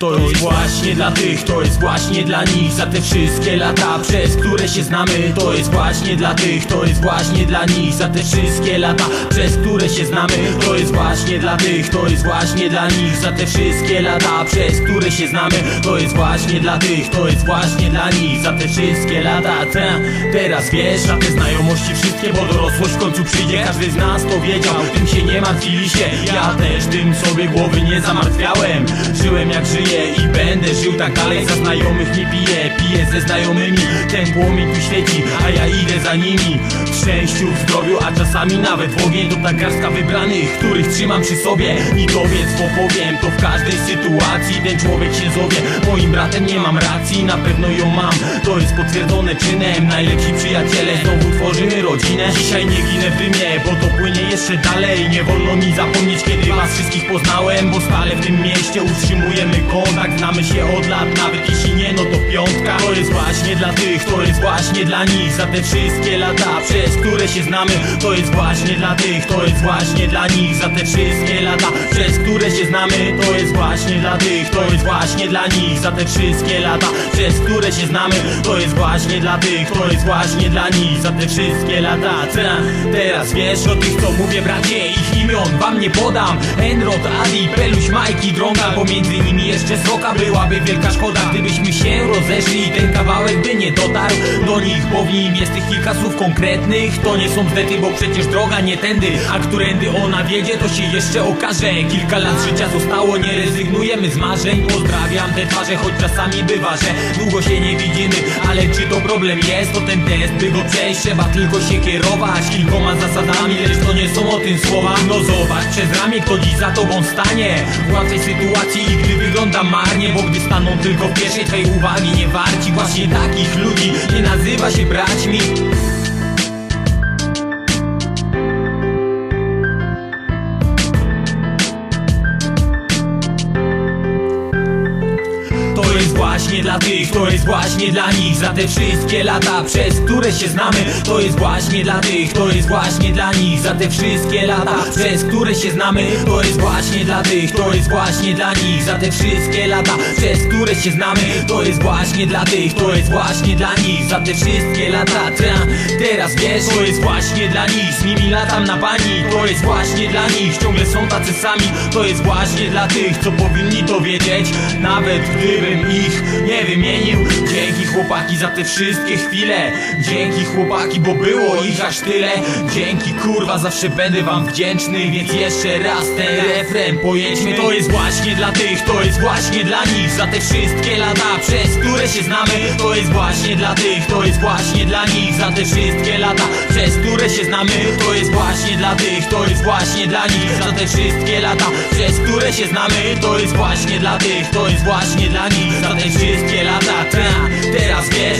To jest właśnie dla tych, to jest właśnie dla nich. Za te wszystkie lata, przez które się znamy To jest właśnie dla tych, to jest właśnie dla nich. Za te wszystkie lata, przez które się znamy To jest właśnie dla tych, to jest właśnie dla nich. Za te wszystkie lata, przez które się znamy To jest właśnie dla tych, to jest właśnie dla nich. Za te wszystkie lata, te, teraz wiesz Za te znajomości wszystkie, bo dorosłość w końcu przyjdzie. Każdy z nas to wiedział, tym się nie martwili się. Ja też tym sobie głowy nie zamartwiałem. Żyłem jak żyję i będę żył tak dalej. Za znajomych nie piję, piję ze znajomymi. Ten płomień tu świeci, a ja idę za nimi. W szczęściu, w zdrowiu, a czasami nawet w ogień. To ta garstka wybranych, których trzymam przy sobie. I dowiedz, bo powiem, to w każdej sytuacji. Ten człowiek się zowie, moim bratem nie mam racji Na pewno ją mam, to jest potwierdzone czynem. Najlepsi przyjaciele, znowu tworzymy rodzinę. Dzisiaj nie ginę w dymie, bo to płynie jeszcze dalej. Nie wolno mi zapomnieć, kiedy was wszystkich poznałem Bo stale w tym mieście utrzymujemy kontakt. Znamy się od lat, nawet jeśli nie, no to piątka. To jest właśnie dla tych, to jest właśnie dla nich. Za te wszystkie lata, przez które się znamy To jest właśnie dla tych, to jest właśnie dla nich. Za te wszystkie lata, przez które się znamy To jest właśnie dla tych, to jest właśnie dla nich. Za te wszystkie lata, przez które się znamy To jest właśnie dla tych, to jest właśnie dla nich. Za te wszystkie lata, Te- teraz wiesz o tych co mówię bracie Ich imion wam nie podam. Enrod, Adi, Peluś, Majki, Drąga Pomiędzy nimi jeszcze Sroka byłaby wielka szkoda. Gdybyśmy się rozeszli ten kawałek by nie dotarł Do nich, bo w nim jest tych kilka słów konkretnych. To nie są bzdety, bo przecież droga nie tędy A którędy ona wiedzie, to się jeszcze okaże. Kilka lat życia zostało, nie rezygnujemy z marzeń. Pozdrawiam te twarze, choć czasami bywa, że długo się nie widzimy. Ale czy to problem jest, to ten test, by go przejść Trzeba tylko się kierować kilkoma zasadami Lecz to nie są o tym słowa. No zobacz przez ramię, kto dziś za tobą stanie. W łatwej sytuacji i gdy wygląda marnie Bo gdy staną tylko w pierwszej twojej uwagi nie warci Właśnie takich ludzi. Nie nazywa się braćmi To jest właśnie dla tych, to jest właśnie dla nich Za te wszystkie lata, przez które się znamy To jest właśnie dla tych, to jest właśnie dla nich Za te wszystkie lata, przez które się znamy To jest właśnie dla tych, to jest właśnie dla nich Za te wszystkie lata, przez które się znamy To jest właśnie dla tych, to jest właśnie dla nich Za te wszystkie lata, tra, teraz wiesz To jest właśnie dla nich, z nimi latam na bani To jest właśnie dla nich, ciągle są tacy sami To jest właśnie dla tych, co powinni to wiedzieć Nawet gdybym ich nie wymienił. Dzięki chłopaki za te wszystkie chwile. Dzięki chłopaki, bo było ich aż tyle. Dzięki kurwa, zawsze będę wam wdzięczny Więc jeszcze raz ten refren pojedźmy. To jest właśnie dla tych, to jest właśnie dla nich. Za te wszystkie lata, przez które się znamy To jest właśnie dla tych, to jest właśnie dla nich. Za te wszystkie lata, przez które się znamy To jest właśnie dla tych, to jest właśnie dla nich. Za te wszystkie lata, przez które się znamy To jest właśnie dla tych, to jest właśnie dla nich. Za te wszystkie lata ta, Teraz wiesz